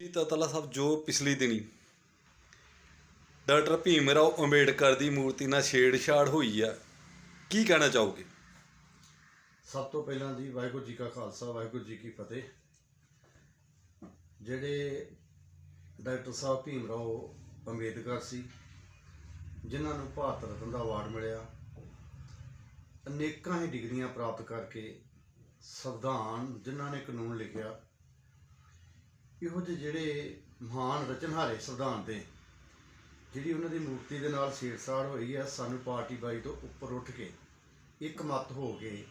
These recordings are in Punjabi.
ਜੀ ਤਤਲਾ ਸਾਹਿਬ, ਜੋ ਪਿਛਲੀ ਦਿਨੀ ਡਾਕਟਰ ਭੀਮ ਰਾਓ ਅੰਬੇਡਕਰ ਦੀ ਮੂਰਤੀ ਨਾਲ ਛੇੜਛਾੜ ਹੋਈ ਆ, ਕੀ ਕਹਿਣਾ ਚਾਹੋਗੇ? ਸਭ ਤੋਂ ਪਹਿਲਾਂ ਜੀ, ਵਾਹਿਗੁਰੂ ਜੀ ਕਾ ਖਾਲਸਾ, ਵਾਹਿਗੁਰੂ ਜੀ ਕੀ ਫਤਿਹ। ਜਿਹੜੇ ਡਾਕਟਰ ਸਾਹਿਬ ਭੀਮ ਰਾਓ ਅੰਬੇਡਕਰ ਸੀ, ਜਿਨ੍ਹਾਂ ਨੂੰ ਭਾਰਤ ਰਤਨ ਦਾ ਅਵਾਰਡ ਮਿਲਿਆ, ਅਨੇਕਾਂ ਹੀ ਡਿਗਰੀਆਂ ਪ੍ਰਾਪਤ ਕਰਕੇ ਸੰਵਿਧਾਨ ਜਿਨ੍ਹਾਂ ਨੇ ਕਾਨੂੰਨ ਲਿਖਿਆ ਇਹੋ ਜਿਹੇ ਜਿਹੜੇ ਮਹਾਨ ਰਚਨਹਾਰੇ ਸੰਵਿਧਾਨ ਦੇ, ਜਿਹੜੀ ਉਹਨਾਂ ਦੀ ਮੂਰਤੀ ਦੇ ਨਾਲ ਛੇੜਛਾੜ ਹੋਈ ਹੈ ਸਾਨੂੰ ਪਾਰਟੀ ਬਾਈ ਤੋਂ ਉੱਪਰ ਉੱਠ ਕੇ ਇੱਕ ਮਤ ਹੋ ਕੇ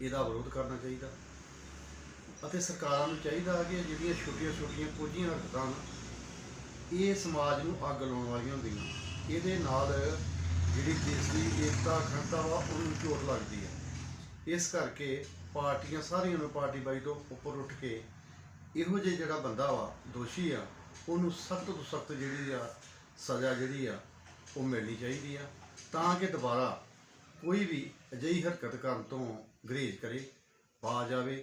ਇਹਦਾ ਵਿਰੋਧ ਕਰਨਾ ਚਾਹੀਦਾ। ਅਤੇ ਸਰਕਾਰਾਂ ਨੂੰ ਚਾਹੀਦਾ ਕਿ ਜਿਹੜੀਆਂ ਛੋਟੀਆਂ ਛੋਟੀਆਂ ਕੁਝੀਆਂ ਹਰਕਤਾਂ ਇਹ ਸਮਾਜ ਨੂੰ ਅੱਗ ਲਾਉਣ ਵਾਲੀਆਂ ਹੁੰਦੀਆਂ। ਇਹਦੇ ਨਾਲ ਜਿਹੜੀ ਦੇਸ਼ ਦੀ ਏਕਤਾ, ਅਖੰਡਤਾ ਵਾ, ਉਹਨੂੰ ਚੋਟ ਲੱਗਦੀ ਹੈ ਇਸ ਕਰਕੇ ਪਾਰਟੀਆਂ ਸਾਰੀਆਂ ਨੂੰ ਪਾਰਟੀ ਬਾਈ ਤੋਂ ਉੱਪਰ ਉੱਠ ਕੇ ਇਹੋ ਜਿਹੇ ਜਿਹੜਾ ਬੰਦਾ ਵਾ, ਦੋਸ਼ੀ ਆ, ਉਹਨੂੰ ਸਖਤ ਤੋਂ ਸਖਤ ਜਿਹੜੀ ਆ ਸਜ਼ਾ ਜਿਹੜੀ ਆ, ਉਹ ਮਿਲਣੀ ਚਾਹੀਦੀ ਆ, ਤਾਂ ਕਿ ਦੁਬਾਰਾ ਕੋਈ ਵੀ ਅਜਿਹੀ ਹਰਕਤ ਕਰਨ ਤੋਂ ਗਰੇਜ ਕਰੇ, ਪਾ ਜਾਵੇ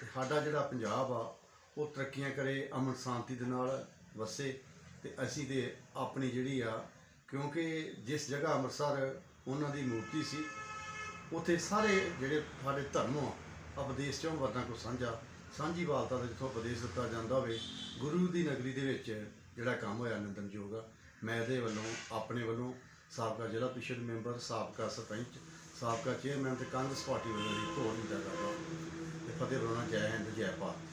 ਤੇ ਸਾਡਾ ਜਿਹੜਾ ਪੰਜਾਬ ਆ, ਉਹ ਤਰੱਕੀਆਂ ਕਰੇ, ਅਮਨ ਸ਼ਾਂਤੀ ਦੇ ਨਾਲ ਵਸੇ ਤੇ ਅਸੀਂ ਤੇ ਆਪਣੀ ਜਿਹੜੀ ਆ, ਕਿਉਂਕਿ ਜਿਸ ਜਗ੍ਹਾ ਅੰਮ੍ਰਿਤਸਰ ਉਹਨਾਂ ਦੀ ਮੂਰਤੀ ਸੀ, ਉੱਥੇ ਸਾਰੇ ਜਿਹੜੇ ਸਾਡੇ ਧਰਮ ਆ ਉਪਦੇਸ਼ ਚੋਂ ਵਰਨਾ ਕੋ ਸਾਂਝਾ ਸਾਂਝੀ ਵਾਲਤਾ ਦਾ ਜਿੱਥੋਂ ਉਪਦੇਸ਼ ਦਿੱਤਾ ਜਾਂਦਾ ਹੋਵੇ ਗੁਰੂ ਦੀ ਨਗਰੀ ਦੇ ਵਿੱਚ ਜਿਹੜਾ ਕੰਮ ਹੋਇਆ ਨਿੰਦਨਯੋਗ ਆ, ਮੈਂ ਇਹਦੇ ਵੱਲੋਂ, ਆਪਣੇ ਵੱਲੋਂ ਸਾਬਕਾ ਜ਼ਿਲ੍ਹਾ ਪ੍ਰੀਸ਼ਦ ਮੈਂਬਰ, ਸਾਬਕਾ ਸਰਪੰਚ, ਸਾਬਕਾ ਚੇਅਰਮੈਨ ਤੇ ਕਾਂਗਰਸ ਪਾਰਟੀ ਵੱਲੋਂ ਵੀ ਧੋਣ ਨਹੀਂ ਕਰਦਾ। ਤੇ ਫਤਿਹ ਬੁਲਾਉਣਾ, ਜੈ ਹਿੰਦ, ਜੈ ਭਾਰਤ।